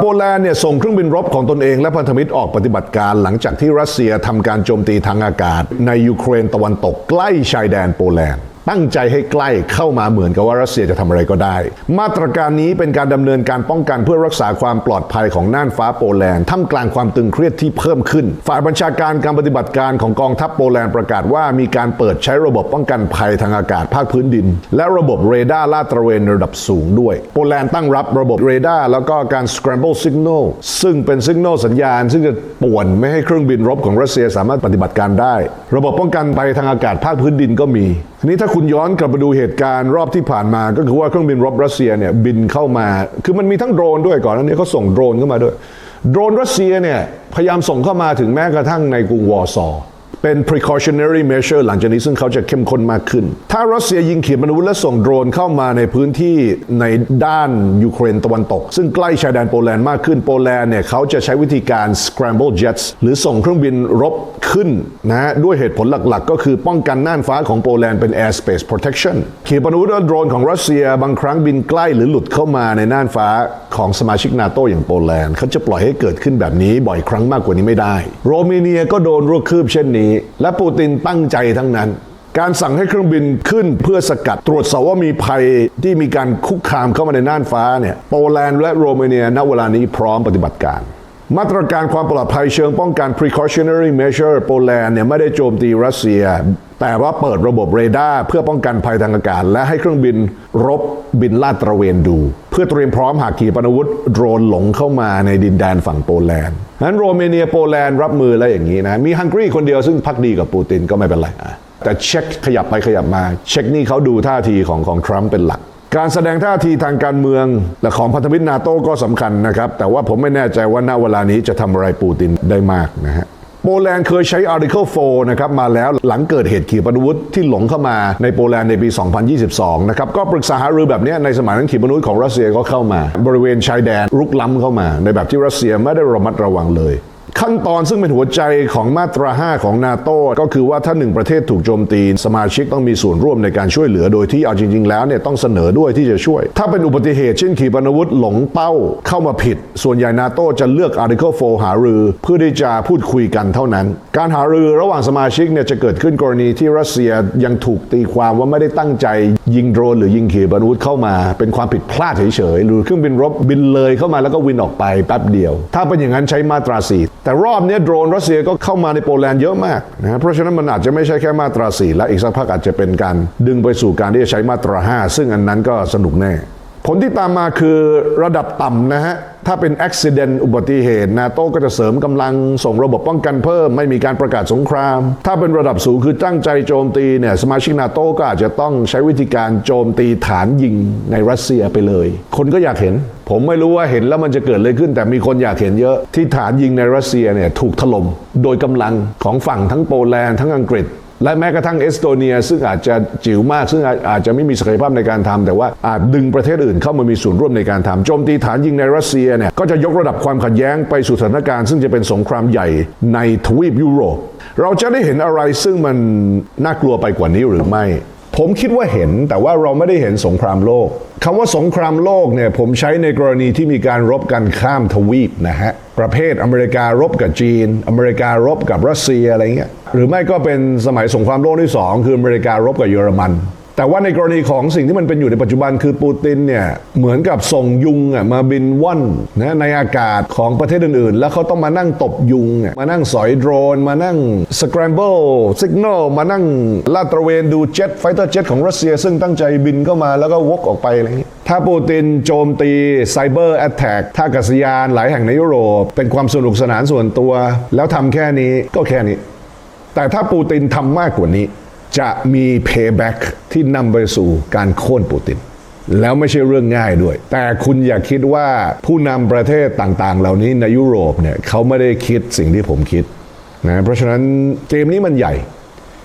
โปแลนด์เนี่ยส่งเครื่องบินรบของตนเองและพันธมิตรออกปฏิบัติการหลังจากที่รัสเซียทำการโจมตีทางอากาศในยูเครนตะวันตกใกล้ชายแดนโปแลนด์ ตั้งใจให้ใกล้เข้ามาเหมือนกับว่ารัสเซียจะทำอะไรก็ได้ มาตรการนี้เป็นการดำเนินการป้องกันเพื่อรักษาความปลอดภัยของน่านฟ้าโปแลนด์ท่ามกลางความตึงเครียดที่เพิ่มขึ้น ฝ่ายบัญชาการการปฏิบัติการของกองทัพโปแลนด์ประกาศว่ามีการเปิดใช้ระบบป้องกันภัยทางอากาศภาคพื้นดิน และระบบเรดาร์ลาดตระเวนระดับสูงด้วย โปแลนด์ตั้งรับระบบเรดาร์แล้วก็การ scramble signal ซึ่งเป็นสัญญาณสัญญาณ ซึ่งจะป่วนไม่ให้เครื่องบินรบของรัสเซียสามารถปฏิบัติการได้ ระบบป้องกันภัยทางอากาศภาคพื้นดินก็มี ทีนี้ถ้าคุณย้อนกลับไปดูเหตุการณ์รอบที่ผ่านมา ก็คือว่าเครื่องบินรบรัสเซียเนี่ยบินเข้ามา คือมันมีทั้งโดรนด้วยก่อนหน้านี้เขาส่งโดรนเข้ามาด้วย โดรนรัสเซียเนี่ยพยายามส่งเข้ามาถึงแม้กระทั่งในกรุงวอร์ซอ เป็น precautionary measure หลังจากนี้ซึ่งเขาจะเข้มข้นมากขึ้น ถ้ารัสเซียยิงขีปนาวุธและส่งโดรนเข้ามาในพื้นที่ในด้านยูเครนตะวันตก ซึ่งใกล้ชายแดนโปแลนด์มากขึ้นโปแลนด์เนี่ยเขาจะใช้วิธีการ scramble jets หรือส่งเครื่องบินรบขึ้นนะฮะด้วยเหตุผลหลักๆ ก็คือป้องกันน่านฟ้าของโปแลนด์เป็น airspace protection ขีปนาวุธและโดรนของรัสเซียบางครั้งบินใกล้หรือหลุดเข้ามาในน่านฟ้าของสมาชิกนาโตอย่างโปแลนด์เขาจะปล่อยให้เกิดขึ้นแบบนี้บ่อยครั้งมากกว่านี้ไม่ได้ โรมาเนียก็โดนรูกคืบเช่นนี้และปูตินตั้งใจทั้งนั้น การสั่งให้เครื่องบินขึ้นเพื่อสกัดตรวจสอบว่ามีภัยที่มีการคุกคามเข้ามาในน่านฟ้าเนี่ยโปแลนด์และโรมาเนียณเวลานี้พร้อมปฏิบัติการ มาตรการความปลอดภัยเชิงป้องกัน precautionary measure โปแลนด์เนี่ยไม่ได้โจมตีรัสเซีย แต่ว่าเปิดระบบเรดาร์เพื่อป้องกันภัยทางอากาศ และให้เครื่องบินรบบินลาดตระเวนดู เพื่อเตรียมพร้อมหากขีปนาวุธโดรนหลงเข้ามาในดินแดนฝั่งโปแลนด์นั้นโรมาเนียโปแลนด์รับมือแล้วอย่างนี้นะ มีฮังการีคนเดียวซึ่งพักดีกับปูตินก็ไม่เป็นไรแต่เช็คขยับไปขยับมา เช็คนี่เขาดูท่าทีของของทรัมป์เป็นหลัก การแสดงท่าทีทางการเมืองและของพันธมิตรนาโต้ก็สำคัญนะครับ แต่ว่าผมไม่แน่ใจว่าณเวลานี้จะทำอะไรปูตินได้มากนะฮะโปแลนด์เคยใช้ Article 4 นะครับมาแล้วหลังเกิดเหตุขีปนาวุธที่หลงเข้ามาในโปแลนด์ในปี 2022 นะครับก็ปรึกษาหารือแบบนี้ในสมัยนั้นขีปนาวุธของรัสเซียก็เข้ามา บริเวณชายแดนรุกล้ำเข้ามา ในแบบที่รัสเซียไม่ได้ระมัดระวังเลย ขั้นตอนซึ่งเป็นหัวใจของมาตรา 5 ของนาโต้ก็คือว่าถ้าหนึ่งประเทศถูกโจมตี สมาชิกต้องมีส่วนร่วมในการช่วยเหลือโดยที่เอาจริง ๆ แล้วเนี่ยต้องเสนอด้วยที่จะช่วย ถ้าเป็นอุบัติเหตุเช่นขีปนาวุธหลงเป้าเข้ามาผิด ส่วนใหญ่นาโต้จะเลือก Article 4 หารือ เพื่อที่จะพูดคุยกันเท่านั้น การหารือระหว่างสมาชิกเนี่ยจะเกิดขึ้นกรณีที่รัสเซียยังถูกตีความว่าไม่ได้ตั้งใจ ยิงโดรนหรือยิงขีปนาวุธเข้ามา เป็นความผิดพลาดเฉยๆหรือเครื่องบินรบบินเลยเข้ามาแล้วก็วินออกไปแป๊บเดียว ถ้าเป็นอย่างนั้นใช้มาตราสี่แต่รอบนี้โดรนรัสเซียก็เข้ามาในโปแลนด์เยอะมากนะเพราะฉะนั้นมันอาจจะไม่ใช่แค่มาตราสี่และอีกสักพักอาจจะเป็นการดึงไปสู่การที่จะใช้มาตราห้าซึ่งอันนั้นก็สนุกแน่ ผลที่ตามมาคือระดับต่ำนะฮะ ถ้าเป็นอุบิเหตุอุบัติเหตุนาโต้ก็จะเสริมกำลังส่งระบบป้องกันเพิ่ม ไม่มีการประกาศสงคราม ถ้าเป็นระดับสูงคือตั้งใจโจมตีเนี่ยสมาชิกนาโต้ก็อาจจะต้องใช้วิธีการโจมตีฐานยิงในรัสเซียไปเลย คนก็อยากเห็น ผมไม่รู้ว่าเห็นแล้วมันจะเกิดอะไรขึ้น แต่มีคนอยากเห็นเยอะที่ฐานยิงในรัสเซียเนี่ยถูกถล่มโดยกำลังของฝั่งทั้งโปแลนด์ทั้งอังกฤษ และแม้กระทั่งเอสโตเนีย ซึ่งอาจจะจิ๋วมาก ซึ่งอาจอาจจะไม่มีศักยภาพในการทำแต่ว่าอาจดึงประเทศอื่นเข้ามามีส่วนร่วมในการทำโจมตีฐานยิงในรัสเซียเนี่ยก็จะยกระดับความขัดแย้งไปสู่สถานการณ์ ซึ่งจะเป็นสงครามใหญ่ในทวีปยุโรป เราจะได้เห็นอะไรซึ่งมันน่ากลัวไปกว่านี้หรือไม่ ผมคิดว่าเห็นแต่ว่าเราไม่ได้เห็นสงครามโลกคำว่าสงครามโลกเนี่ยผมใช้ในกรณีที่มีการรบกันข้ามทวีปนะฮะประเภทอเมริการบกับจีน อเมริการบกับรัสเซียอะไรเงี้ยหรือไม่ก็เป็นสมัยสงครามโลกที่สองคืออเมริการบกับเยอรมัน แต่ว่าในกรณีของสิ่งที่มันเป็นอยู่ในปัจจุบันคือปูตินเนี่ยเหมือนกับส่งยุงอะมาบินว่อนนะในอากาศของประเทศอื่นๆ แล้วเขาต้องมานั่งตบยุงอะมานั่งสอยโดรน มานั่ง scramble signal มานั่งลาดตระเวนดูเจ็ตไฟเตอร์เจ็ตของรัสเซีย ซึ่งตั้งใจบินเข้ามาแล้วก็วกออกไปอะไรอย่างนี้ถ้าปูตินโจมตีไซเบอร์แอตแทกท่าอากาศยานหลายแห่งในยุโรป เป็นความสนุกสนานส่วนตัว แล้วทำแค่นี้ก็แค่นี้ แต่ถ้าปูตินทำมากกว่านี้ จะมี payback ที่นำไปสู่การโค่นปูติน แล้วไม่ใช่เรื่องง่ายด้วย แต่คุณอย่าคิดว่าผู้นำประเทศต่างๆ เหล่านี้ในยุโรปเนี่ยเขาไม่ได้คิดสิ่งที่ผมคิดนะเพราะฉะนั้นเกมนี้มันใหญ่